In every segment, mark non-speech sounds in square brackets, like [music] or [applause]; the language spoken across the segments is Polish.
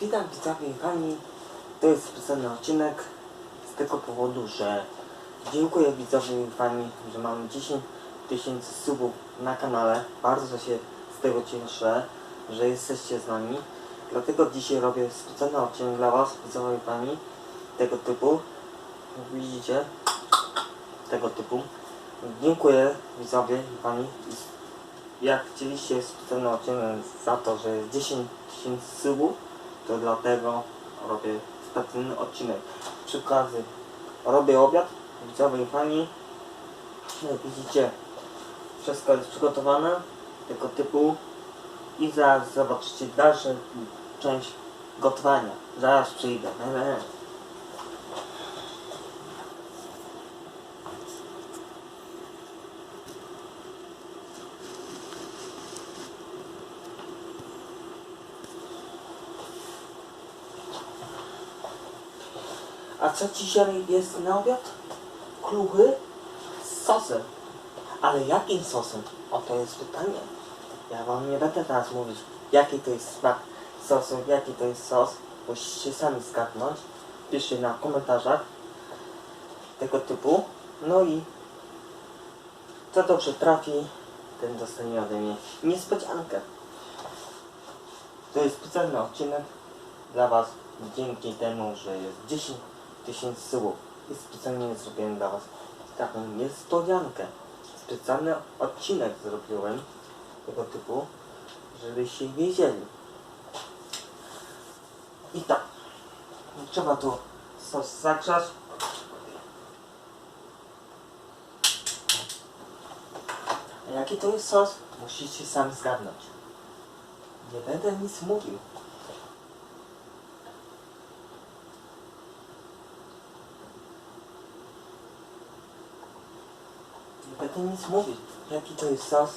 Witam widzowie i pani. To jest specjalny odcinek z tego powodu, że dziękuję widzowie i pani, że mamy 10 tysięcy subów na kanale. Bardzo się z tego cieszę, że jesteście z nami. Dlatego dzisiaj robię specjalny odcinek dla was, widzowie i pani, tego typu. Widzicie, tego typu. Dziękuję widzowie i pani. Jak chcieliście specjalny odcinek za to, że jest 10 tysięcy subów, to dlatego robię specjalny odcinek. Przy robię obiad, widzowie i pani. Jak widzicie, wszystko jest przygotowane tego typu i zaraz zobaczycie dalszą część gotowania. Zaraz przyjdę. A co dzisiaj jest na obiad? Kluchy z sosem. Ale jakim sosem? O to jest pytanie. Ja wam nie będę teraz mówić, jaki to jest smak sosu, jaki to jest sos. Musicie sami zgadnąć. Piszcie na komentarzach tego typu. No i kto dobrze trafi, ten dostanie ode mnie niespodziankę. To jest specjalny odcinek dla Was dzięki temu, że jest 10 tysięcy subów i specjalnie zrobiłem dla Was taką niespodziankę. Specjalny odcinek zrobiłem tego typu, żebyście wiedzieli. I tak, trzeba tu sos zagrzać. A jaki to jest sos? Musicie sami zgadnąć. Nie będę nic mówił. Będę nic mówić. Jaki to jest sos?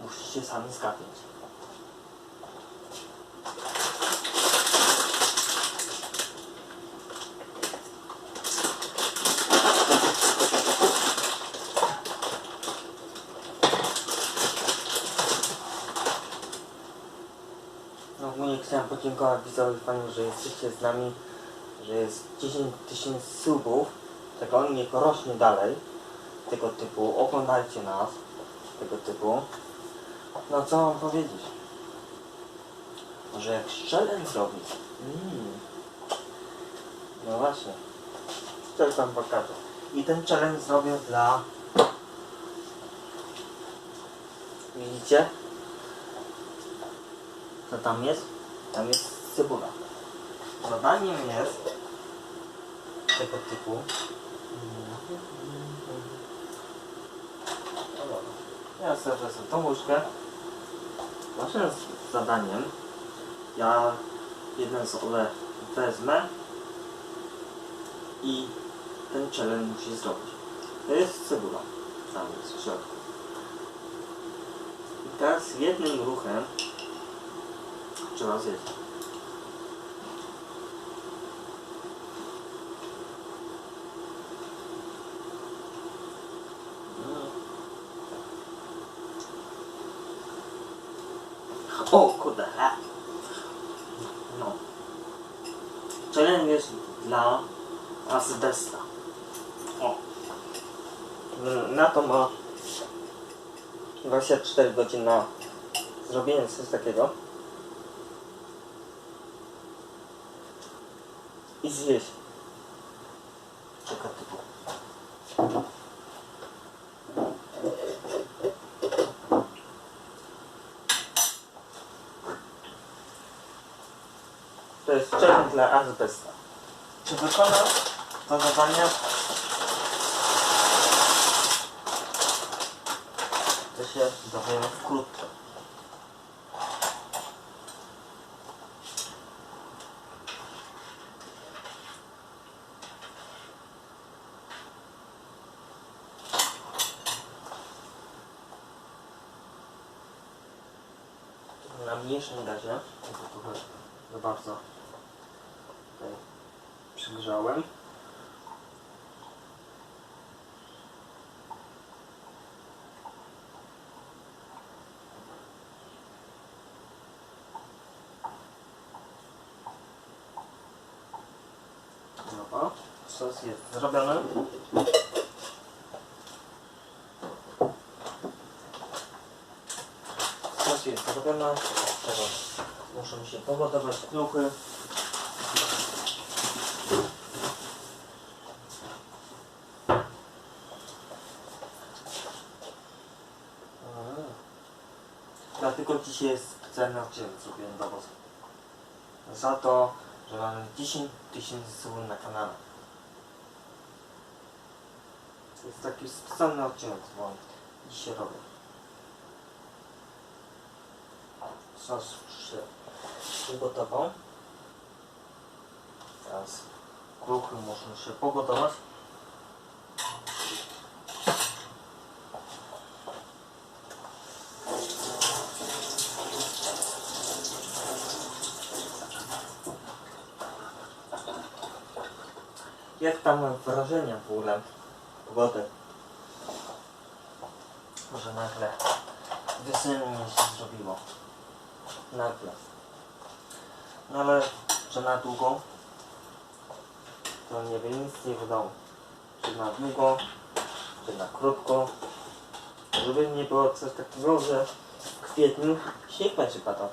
Musicie sami zgadnąć. No ogólnie chciałem podziękować widzowi Pani, że jesteście z nami, że jest 10 tysięcy subów, tego on niech rośnie dalej, tego typu, oglądajcie nas, tego typu. No co mam powiedzieć? Może jak challenge zrobić? Mm. No właśnie. Coś wam pokażę. I ten challenge zrobię dla... Widzicie? Co tam jest? Tam jest cebula. Zadaniem jest tego typu. Ja sobie wezmę tą łyżkę. Naszym zadaniem ja jeden z ole wezmę i ten challenge musi zrobić. To jest cebula. Tam jest w środku. I teraz jednym ruchem trzeba zjeść. Mm. O kurde. e. No. Challenge jest dla azbesta. O. Mm, Na to ma 24 godziny na zrobienie coś takiego. I zjeść. Czeka typu. To jest challenge dla azbesta. Czy wykonam to zadanie? Się wkrótce. Na mniejszym gazie, bo trochę za bardzo tutaj przygrzałem. Sos jest zrobiony. Sos jest zrobiony. Teraz muszą się pogotować kruchy. Dlatego dzisiaj jest specjalny odcinek zrobiłem Was. Za to, że mamy 10 tysięcy na kanale. Jest taki specjalny odcinek, bo dzisiaj robię. Sos się przygotował. Teraz kruchy muszą się pogotować. Jak tam wrażenia w ogóle pogody? Że nagle wiosennie się zrobiło. Nagle. No ale że na długo to nie wiem, nic nie wiadomo. Czy na długo, czy na krótko. Żeby nie było coś takiego, że w kwietniu śnieg będzie padał.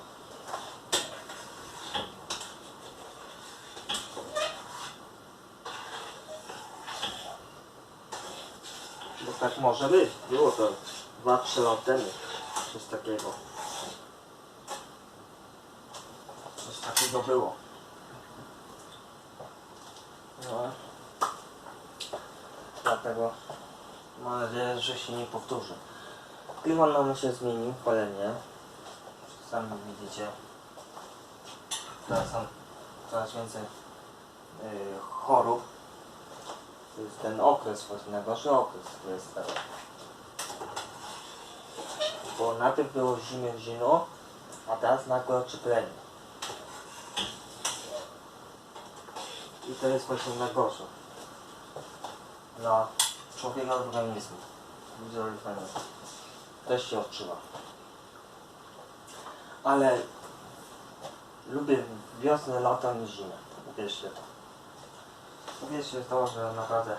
Tak może być. Było to 2-3 lat temu. Coś takiego. Coś takiego było. No. Dlatego mam nadzieję, że się nie powtórzy. Klimat nam się zmienił palenie. Sami widzicie. Teraz coraz więcej yy, chorób. To jest ten okres właśnie, najgorszy okres to jest teraz. Bo najpierw było zimno, zimno, a teraz nagłe ocieplenie. I to jest właśnie najgorsze. Dla człowieka organizmu. Wizualizowanie. Też się odczuwa. Ale lubię wiosnę, lato niż zimę. Wierzcie to. Wierzcie to, że naprawdę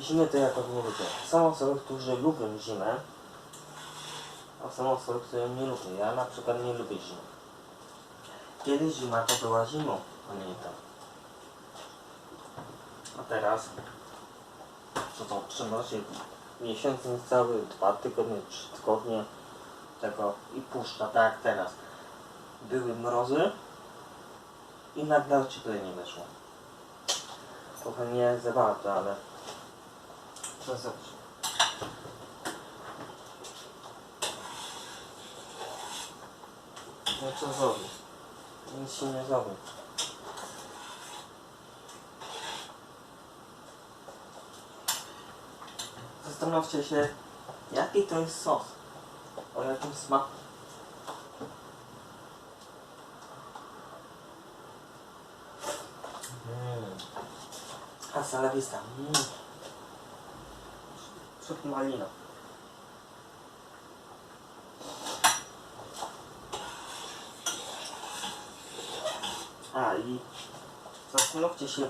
Zimę to jakoś nie lubię. Są osoby, którzy lubią zimę, a są osoby, które nie lubią. Ja na przykład nie lubię zimy. Kiedyś zima to była zimą, pamiętam. A teraz, co to przenosi miesiąc niecały, dwa tygodnie, trzy tygodnie tego i puszcza, tak jak teraz. Były mrozy i nagle ocieplenie weszło. Trochę nie za bardzo, ale co zrobić? No co zrobić? Nic się nie zrobi. Zastanówcie się, jaki to jest sos. O jakim smaku. A salawista. Mm. Sok malina. A i zastanówcie się,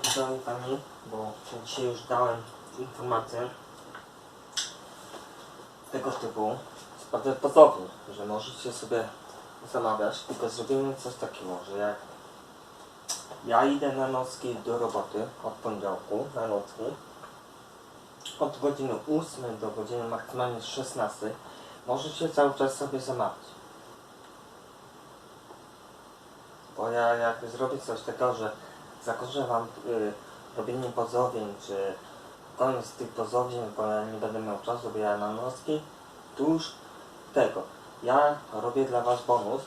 Pani, bo dzisiaj już dałem informację tego typu. Jest bardzo podobny, że możecie sobie zamawiać, tylko zrobimy coś takiego, że jak ja idę na nocki do roboty od poniedziałku na nocki, od godziny 8 do godziny maksymalnie 16 możecie cały czas sobie zamawiać. Bo ja jak zrobię coś takiego, że zakończę wam y, robienie pozowień, czy koniec tych pozowień, bo ja nie będę miał czasu, bo ja na nocki, to już tego. Ja robię dla was bonus.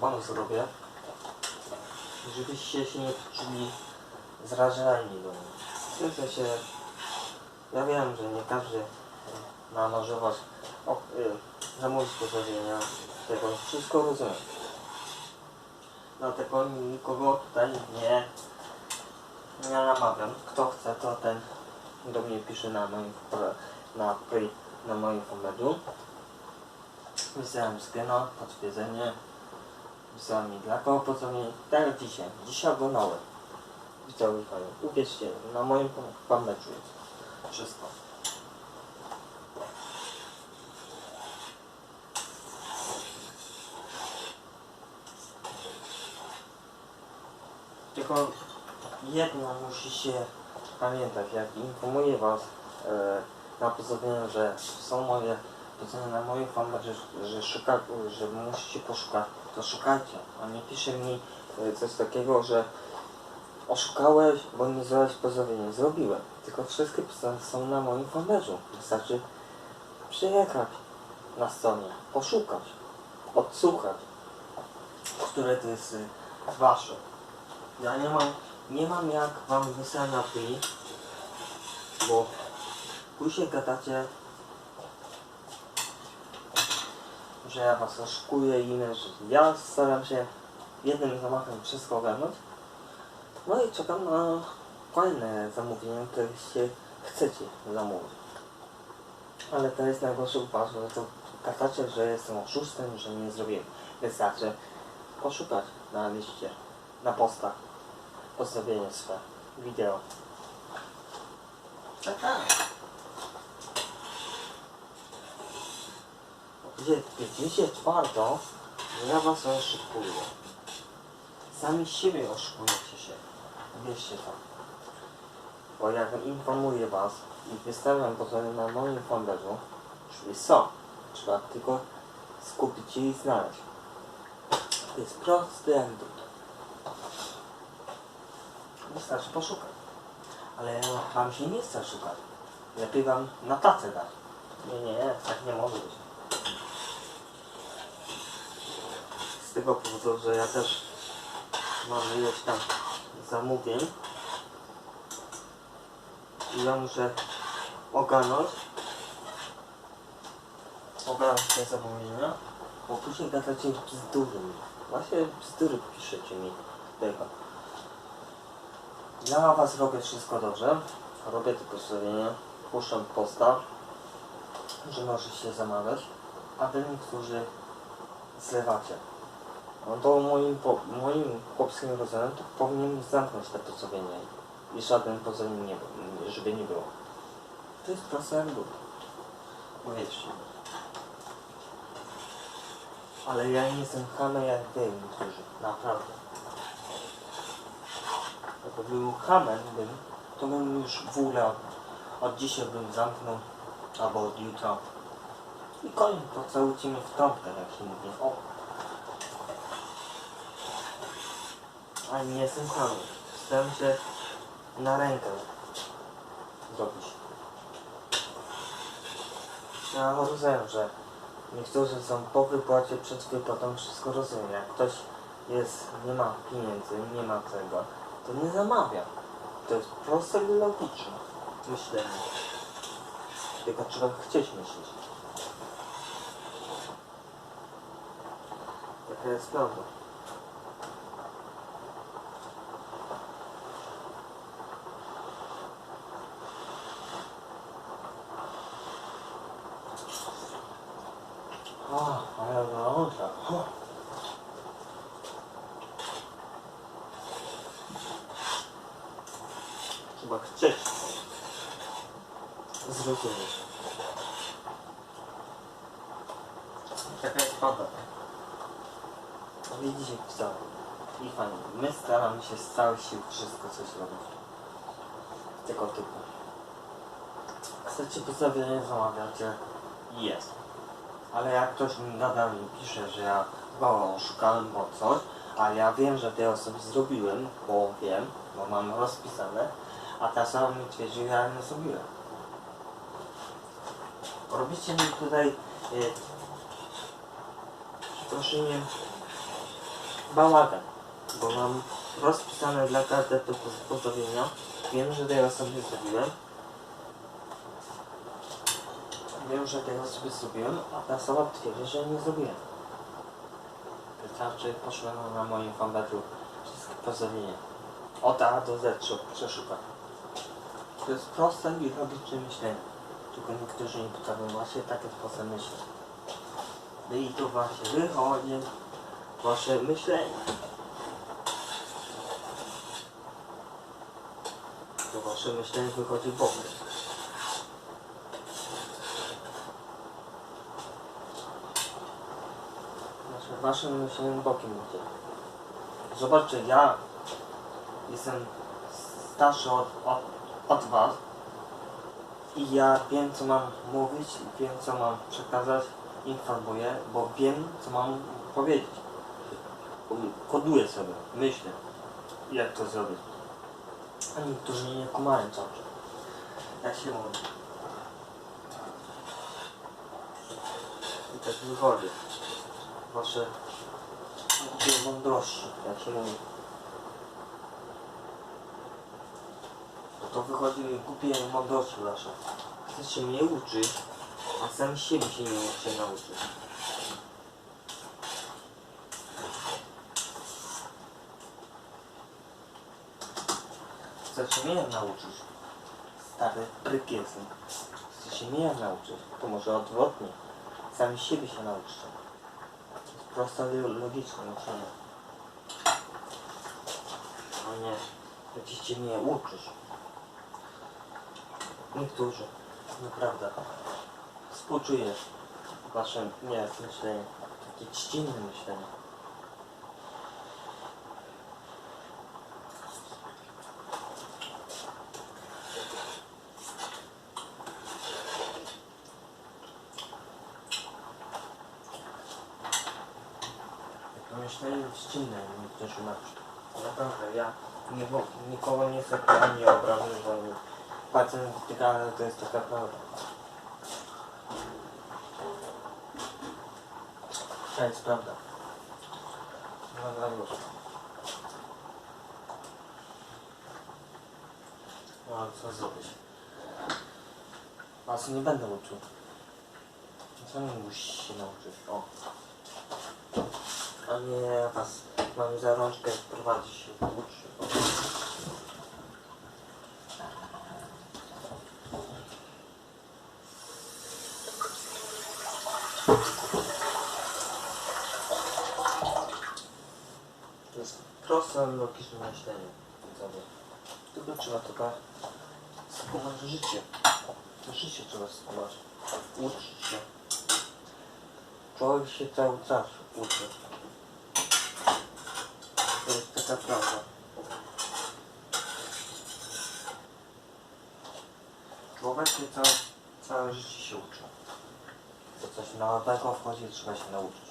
Bonus robię, żebyście się nie czuli zrażeni. W tym sensie, ja wiem, że nie każdy ma możliwość o, y, zamówić pozowienia, tego wszystko rozumiem. Dlatego nikogo tutaj nie, nie namawiam. Kto chce, to ten do mnie pisze na moim na, na moim fanpage'u. Wysyłam screena, potwierdzenie, wysłała mi dla kogo pozdrowienie, tak dzisiaj. Dzisiaj oglądałem. Widzowie fajnie. Uwierzcie, na moim fanpage'u jest wszystko. Tylko jedno musicie pamiętać, jak informuję was e, na pozdrowieniu, że są moje pozdrowienia na moim fanpage, że, że, szuka, że musicie poszukać, to szukajcie, a nie pisze mi e, coś takiego, że oszukałeś, bo nie zrobiłeś pozdrowienia. Zrobiłem, tylko wszystkie pozdrowienia są na moim fanpage'u. Wystarczy przyjechać na stronie, poszukać, odsłuchać, które to jest y, wasze. Ja nie mam, nie mam jak wam wysłać na plik, bo później gadacie, że ja was oszukuję i inne rzeczy. Ja staram się jednym zamachem wszystko ogarnąć. No i czekam na kolejne zamówienie, które się chcecie zamówić. Ale to jest najgorsze uważam, że to gadacie, że jestem oszustem, że nie zrobiłem. Wystarczy poszukać na liście, na postach pozdrowienie swe, wideo. Tak, Gdzie widzicie twardo, że ja was oszukuję. Sami siebie oszukujecie się. Wierzcie to. Bo jak informuję was i wystawiam pozory na moim fanpage'u, czyli są. Trzeba tylko skupić się i znaleźć. To jest prosty drut. Wystarczy poszukać. Ale wam się nie chce szukać. Lepiej wam na tacę dać. Nie, nie, tak nie może być. Z tego powodu, że ja też mam ileś tam zamówień i ja muszę ogarnąć ogarnąć te zamówienia, bo później gadacie bzdury mi. Właśnie bzdury piszecie mi tego. Ja was robię wszystko dobrze. Robię tylko pozdrowienia, puszczam posta, że możecie się zamawiać, a wy niektórzy zlewacie. No to moim, moim chłopskim rozumem to powinien zamknąć te pozdrowienia i żaden pozdrowień nie, żeby nie było. To jest proste jak było. Powiedzcie. Ale ja nie hamem jak wy niektórzy. Naprawdę. Jakby był hamem bym, to bym już w ogóle od, od dzisiaj bym zamknął, albo od jutra. I koniec, pocałujcie mnie w trąbkę, jak się mówi. O! Ale nie jestem hamem. Staram się na rękę zrobić. Ja rozumiem, że niektórzy są po wypłacie, przed wypłatą, wszystko rozumiem. Jak ktoś jest, nie ma pieniędzy, nie ma tego, to nie zamawia. To jest proste i logiczne myślenie. Tylko trzeba chcieć myśleć. Taka jest prawda. O, ale gorąca. O. Trzeba chcieć zrozumieć. Taka jest prawda. No Widzicie, co? I fajnie. My staramy się z całych sił wszystko coś robić. Tego typu. Chcecie pozdrowienie, zamawiacie. Jest. Ale jak ktoś nadal mi pisze, że ja go oszukałem bo coś, a ja wiem, że te osoby zrobiłem, bo wiem, bo mam rozpisane, a ta sama mi twierdzi, że ja nie zrobiłem. Robicie mi tutaj y, proszę mnie bałagan, bo mam rozpisane dla każdego pozdrowienia. Wiem, że tej osoby zrobiłem. Wiem, że tej osoby zrobiłem, a ta osoba twierdzi, że nie zrobiłem. Wystarczy poszłem na moim fanpage'u wszystkie pozdrowienia. Od A do Z przeszukać. To jest proste i logiczne myślenie. Tylko niektórzy nie potrafią właśnie takie sposób myśleć. No i tu właśnie wychodzi wasze myślenie. To wasze myślenie wychodzi bokiem. Wasze, waszym myśleniem bokiem idzie. Zobaczcie, ja jestem starszy od, od, od was i ja wiem co mam mówić, wiem co mam przekazać, informuję, bo wiem co mam powiedzieć. Koduję sobie, myślę, jak to zrobić. A niektórzy nie kumają co Jak się mówi. I tak wychodzi. Wasze mądrości, jak się mówi. To wychodzi głupie mądrości wasze. Chcecie mnie uczyć, a sami siebie się nie możecie nauczyć. Chcecie mnie nauczyć. Stary pryk jestem. Chcecie mnie nauczyć. To może odwrotnie. Sami siebie się proste, lo- logiczne myślenie. A nie, będziecie mnie uczyć. Niektórzy, naprawdę. Współczuję wasze nie myślenie. Takie trzcinne myślenie. To myślenie trzcinne niektórzy mają. Naprawdę, ja nikogo nie chcę ani obrażać, ani pacjent ale to jest taka prawda. To jest prawda. Dobra, już. No ale co zrobić? Was nie będę uczył. Sami musisz się nauczyć. O. A nie was mam za rączkę prowadzić się uczy. O. To jest proste, logiczne myślenie. widzowie. Tylko trzeba tylko skumać życie. To życie trzeba skumać. Uczyć się. Człowiek się cały czas uczy. To jest taka prawda. Człowiek się całe, całe życie się uczy. To coś nowego wchodzi, trzeba się nauczyć.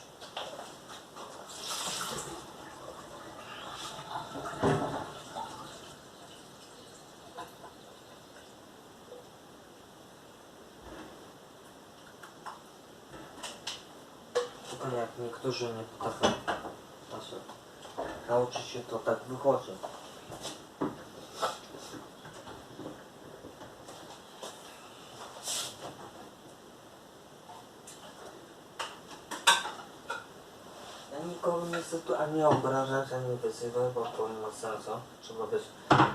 Tylko jak niektórzy nie potrafią znaczy, nauczyć się, to tak wychodzi. Ja nikogo nie chcę tu ani obrażać, ani wyzywać, bo to nie ma sensu. Trzeba być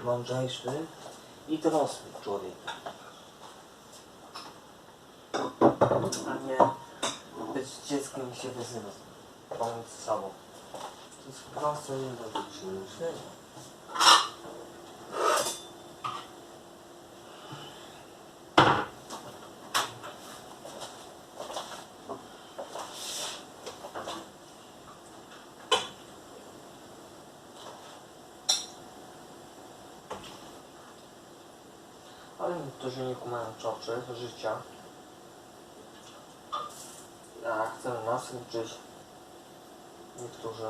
mądrzejszy i dorosły człowiek. A nie być dzieckiem i się wyzywać pomiędzy sobą. To jest proste i logiczne myślenie. Ale niektórzy nie kumają czoczy życia. Ja chcę nas uczyć. Niektórzy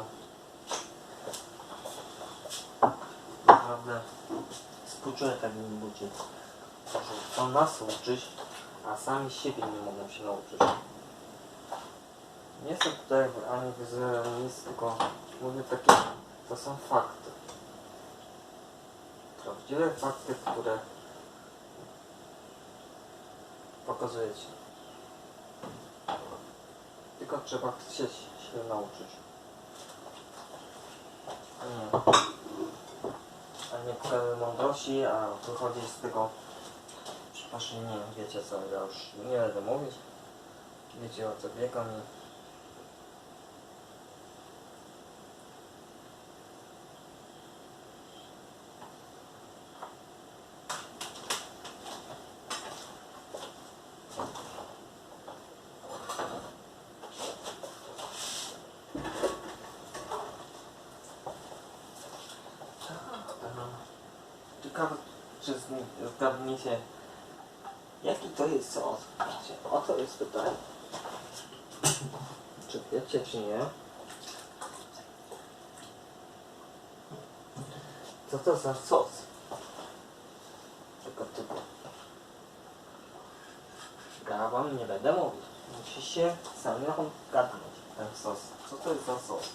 naprawdę współczuję takim ludzi, którzy chcą nas uczyć, a sami siebie nie mogą się nauczyć. Nie chcę tutaj ani nic, tylko mówię takie, to są fakty. Prawdziwe fakty, które pokazujecie. Tylko trzeba chcieć się nauczyć. Nie, a nie pokazać mądrości, a wychodzi z tego przepraszam, nie wiecie co, ja już nie będę mówić. Wiecie o co biegam i czy z- zgadniecie, jaki to jest sos? Wiecie, O to jest pytanie. [coughs] Czy wiecie, czy nie? Co to za sos? Tego typu. Ja wam nie będę mówić. Musicie sami odgadnąć ten sos. Co to jest za sos?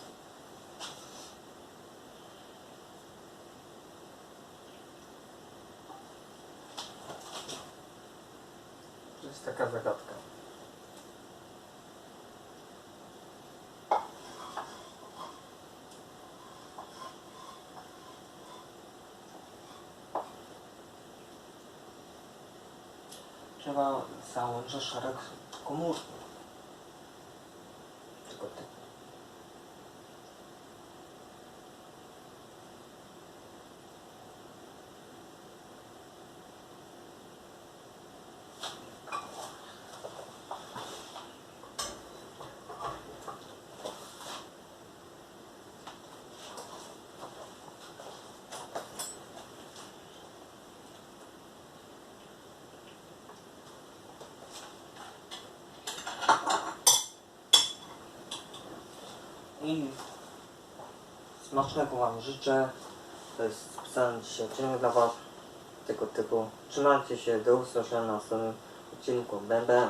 Taka zagadka. Trzeba załączyć szereg komórki. Tylko ty. I smacznego Wam życzę. To jest specjalny dzisiaj odcinek dla Was tego typu. Trzymajcie się, do usłyszenia na następnym odcinku. Będę.